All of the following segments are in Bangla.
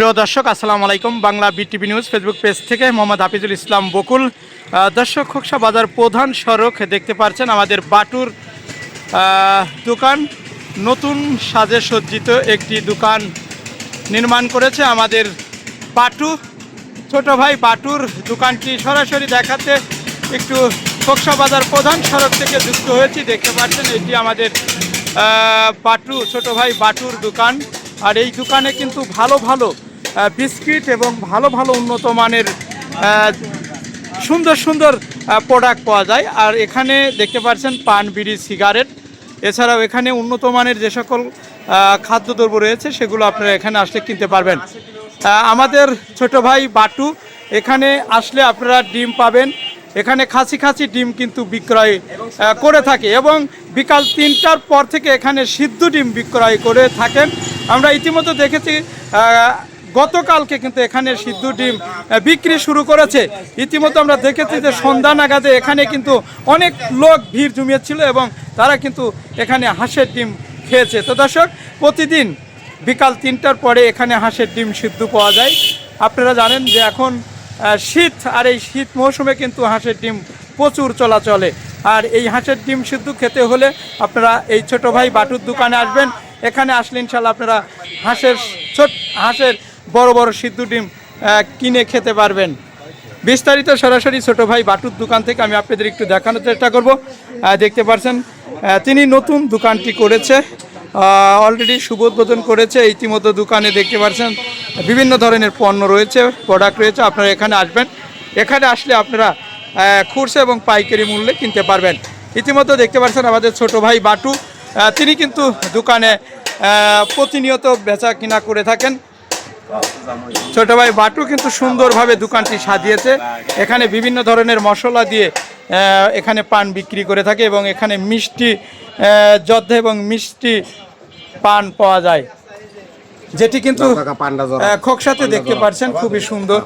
প্রিয় দর্শক, আসসালামু আলাইকুম। Bangla BTV news Facebook page থেকে মোহাম্মদ হাফিজুল ইসলাম বকুল। দর্শক, খোকসা বাজার প্রধান সড়ক দেখতে পাচ্ছেন আমাদের বাটুর দোকান। নতুন সাজে সজ্জিত একটি দোকান নির্মাণ করেছে আমাদের বাটু। ছোট ভাই বাটুর দোকানটি সরাসরি দেখাতে একটু খোকসা বাজার প্রধান সড়ক থেকে যুক্ত হয়েছি। দেখতে পাচ্ছেন, এটি আমাদের বাটু, ছোট ভাই বাটুর দোকান। আর এই দোকানে কিন্তু ভালো ভালো বিস্কিট এবং ভালো ভালো উন্নত মানের সুন্দর সুন্দর প্রোডাক্ট পাওয়া যায়। আর এখানে দেখতে পাচ্ছেন পান, বিড়ি, সিগারেট। এছাড়াও এখানে উন্নত মানের যে সকল খাদ্যদ্রব্য রয়েছে, সেগুলো আপনারা এখানে আসলে কিনতে পারবেন। আমাদের ছোট ভাই বাটু, এখানে আসলে আপনারা ডিম পাবেন। এখানে খাসি খাসি ডিম কিন্তু বিক্রয় করে থাকে এবং বিকাল তিনটার পর থেকে এখানে সিদ্ধ ডিম বিক্রয় করে থাকেন। আমরা ইতিমধ্যে দেখেছি গতকালকে কিন্তু এখানে সিদ্ধ ডিম বিক্রি শুরু করেছে। ইতিমধ্যে আমরা দেখেছি যে সন্ধ্যা নাগাদে এখানে কিন্তু অনেক লোক ভিড় জমিয়েছিল এবং তারা কিন্তু এখানে হাঁসের ডিম খেয়েছে। তো দর্শক, প্রতিদিন বিকাল তিনটার পরে এখানে হাঁসের ডিম সিদ্ধ পাওয়া যায়। আপনারা জানেন যে এখন শীত, আর এই শীত মৌসুমে কিন্তু হাঁসের ডিম প্রচুর চলাচলে। আর এই হাঁসের ডিম সিদ্ধ খেতে হলে আপনারা এই ছোট ভাই বাটুর দোকানে আসবেন। এখানে আসলে ইনশাল্লাহ আপনারা হাঁসের ছোট, হাঁসের বড় বড় সিদ্ধ ডিম কিনে খেতে পারবেন। বিস্তারিত সরাসরি ছোট ভাই বাটুর দোকান থেকে আমি আপনাদের একটু দেখানোর চেষ্টা করব। দেখতে পাচ্ছেন আহ, তিনি নতুন দোকানটি করেছে অলরেডি শুভ উদ্বোধন করেছে ইতিমধ্যে দোকানে দেখতে পাচ্ছেন বিভিন্ন ধরনের পণ্য রয়েছে প্রোডাক্ট রয়েছে আপনারা এখানে আসবেন। এখানে আসলে আপনারা খুরসা এবং পাইকারি মূল্যে কিনতে পারবেন। ইতিমধ্যে দেখতে পাচ্ছেন আমাদের ছোট ভাই বাটু তিনি কিন্তু দোকানে প্রতিনিয়ত বেচা কিনা করে থাকেন। ছোট ভাই বাটু কিন্তু সুন্দরভাবে দোকানটি সাজিয়েছে। এখানে বিভিন্ন ধরনের মশলা দিয়ে এখানে পান বিক্রি করে থাকে এবং এখানে মিষ্টি জর্দা এবং মিষ্টি পান পাওয়া যায়। যেটি কিন্তু খোকসাতে দেখতে পাচ্ছেন খুবই সুন্দর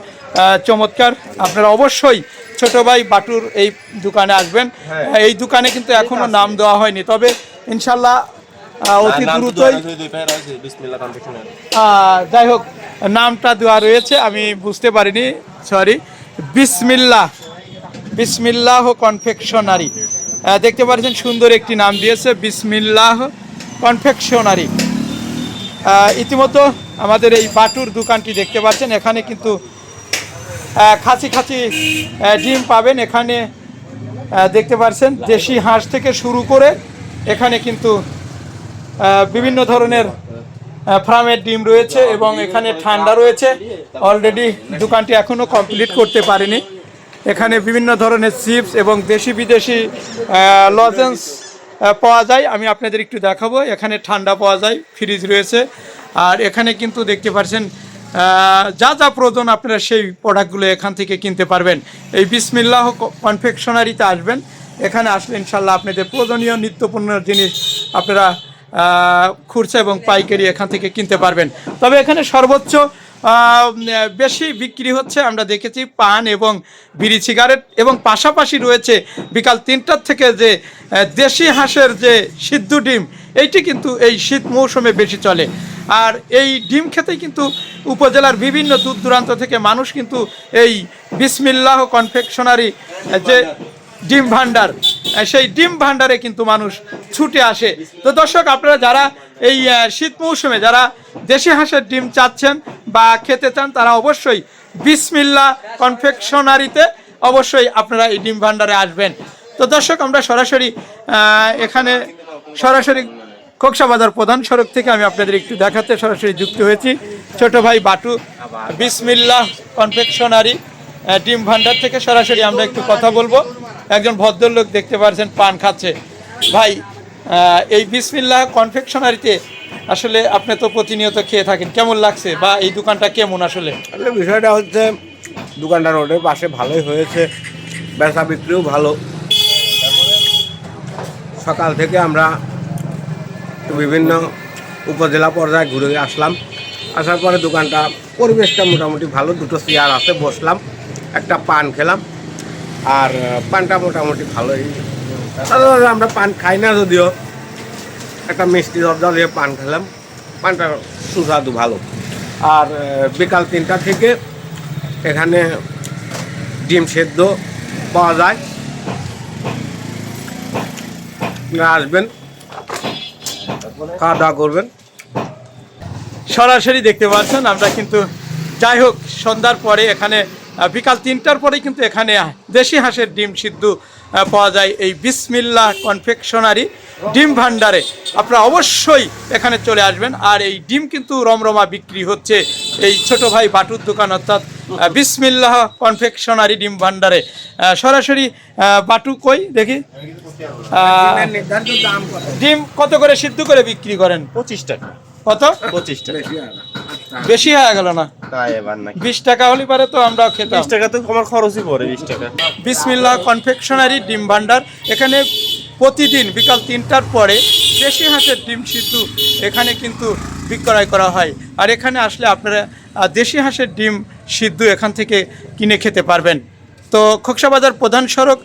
চমৎকার। আপনারা অবশ্যই ছোট ভাই বাটুর এই দোকানে আসবেন। এই দোকানে কিন্তু এখনও নাম দেওয়া হয়নি তবে ইনশাল্লাহ অতি দ্রুতই যাই হোক নামটা দেওয়া রয়েছে আমি বুঝতে পারিনি সরি বিসমিল্লাহ বিসমিল্লাহ কনফেকশনারি। দেখতে পাচ্ছেন সুন্দর একটি নাম দিয়েছে বিসমিল্লাহ কনফেকশনারি। ইতিমধ্যে আমাদের এই বাটুর দোকানটি দেখতে পাচ্ছেন এখানে কিন্তু খাঁচি খাঁচি ডিম পাবেন এখানে দেখতে পাচ্ছেন দেশি হাঁস থেকে শুরু করে এখানে কিন্তু বিভিন্ন ধরনের ফার্মের ডিম রয়েছে এবং এখানে ঠান্ডা রয়েছে। অলরেডি দোকানটি এখনও কমপ্লিট করতে পারেনি। এখানে বিভিন্ন ধরনের চিপস এবং দেশি বিদেশি লজেন্স পাওয়া যায়। আমি আপনাদের একটু দেখাবো। এখানে ঠান্ডা পাওয়া যায় ফ্রিজ রয়েছে। আর এখানে কিন্তু দেখতে পাচ্ছেন যা যা প্রয়োজন আপনারা সেই প্রোডাক্টগুলো এখান থেকে কিনতে পারবেন। এই বিসমিল্লাহ কনফেকশনারিতে আসবেন। এখানে আসলে ইনশাল্লাহ আপনাদের প্রয়োজনীয় নিত্যপণ্য জিনিস আপনারা খুচরা এবং পাইকারি এখান থেকে কিনতে পারবেন। তবে এখানে সর্বোচ্চ বেশি বিক্রি হচ্ছে, আমরা দেখেছি পান এবং বিড়ি সিগারেট। এবং পাশাপাশি রয়েছে বিকাল তিনটার থেকে যে দেশি হাঁসের যে সিদ্ধ ডিম, এইটি কিন্তু এই শীত মৌসুমে বেশি চলে। আর এই ডিম খেতেই কিন্তু উপজেলার বিভিন্ন দূর দূরান্ত থেকে মানুষ কিন্তু এই বিসমিল্লাহ কনফেকশনারি যে ডিম ভান্ডার সেই ডিম ভান্ডারে কিন্তু মানুষ ছুটে আসে। তো দর্শক, আপনারা যারা এই শীত মৌসুমে যারা দেশি হাঁসের ডিম চাচ্ছেন বা খেতে চান, তারা অবশ্যই বিসমিল্লা কনফেকশনারিতে অবশ্যই আপনারা এই ডিম ভান্ডারে আসবেন। তো দর্শক, আমরা সরাসরি এখানে সরাসরি বাজার প্রধান সড়ক থেকে আমি আপনাদের একটু দেখাতে সরাসরি যুক্ত হয়েছি। ছোট ভাই বাটু, বিসমিল্লা কনফেকশনারি ডিম ভান্ডার থেকে সরাসরি আমরা একটু কথা বলব। একজন ভদ্রলোক দেখতে পাচ্ছেন পান খাচ্ছে। ভাই এই বিসমিল্লাহ কনফেকশনারিতে আসলে আপনি তো প্রতিনিয়ত খেয়ে থাকেন, কেমন লাগছে বা এই দোকানটা কেমন আসলে? আসলে বিষয়টা হচ্ছে, দোকানটা রোডের পাশে ভালোই হয়েছে, বেচা বিক্রিও ভালো। সকাল থেকে আমরা বিভিন্ন উপজেলা পর্যায়ে ঘুরে আসলাম। আসার পরে দোকানটা পরিবেশটা মোটামুটি ভালো, দুটো চেয়ার আছে, বসলাম, একটা পান খেলাম। আর পানটা মোটামুটি ভালোই। সাধারণত আমরা পান খাই না যদিও। একটা মিষ্টি জর্দা দিয়ে পান খেলাম। পানটা সুস্বাদু, ভালো। আর বিকাল তিনটা থেকে এখানে ডিম সেদ্ধ পাওয়া যায়। আসবেন, খাওয়া দাওয়া করবেন। সরাসরি দেখতে পাচ্ছেন, আমরা কিন্তু যাই হোক, সন্ধ্যার পরে এখানে বিকাল তিনটার পরে কিন্তু এখানে দেশি হাঁসের ডিম সিদ্ধ পাওয়া যায় এই বিসমিল্লা কনফেকশনারি ডিম ভান্ডারে। আপনারা অবশ্যই এখানে চলে আসবেন। আর এই ডিম কিন্তু রমরমা বিক্রি হচ্ছে এই ছোট ভাই বাটুর দোকান অর্থাৎ বিসমিল্লাহ কনফেকশনারি ডিম ভান্ডারে। সরাসরি বাটু কই? দেখি। ডিম কত করে সিদ্ধ করে বিক্রি করেন? পঁচিশ টাকা। কত? পঁচিশ টাকা। বেশি হয়। বেশি হয়ে গেল না? তাই এবার বিশ টাকা হলে পারে তো আমরা খেতাম। বিশ টাকা তো আমার খরচই পড়ে বিশ টাকা। বিসমিল্লা কনফেকশনারি ডিম ভান্ডার। এখানে প্রতিদিন বিকাল তিনটার পরে দেশি হাঁসের ডিম সিদ্ধ এখানে কিন্তু বিক্রয় করা হয়। আর এখানে আসলে আপনারা দেশি হাঁসের ডিম সিদ্ধ এখান থেকে কিনে খেতে পারবেন। তো খোকসাবাজার প্রধান সড়ক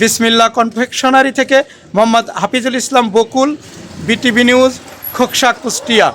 বিসমিল্লা কনফেকশনারি থেকে মোহাম্মদ হাফিজুল ইসলাম বকুল বিটিভি নিউজ খোকসা কুষ্টিয়া।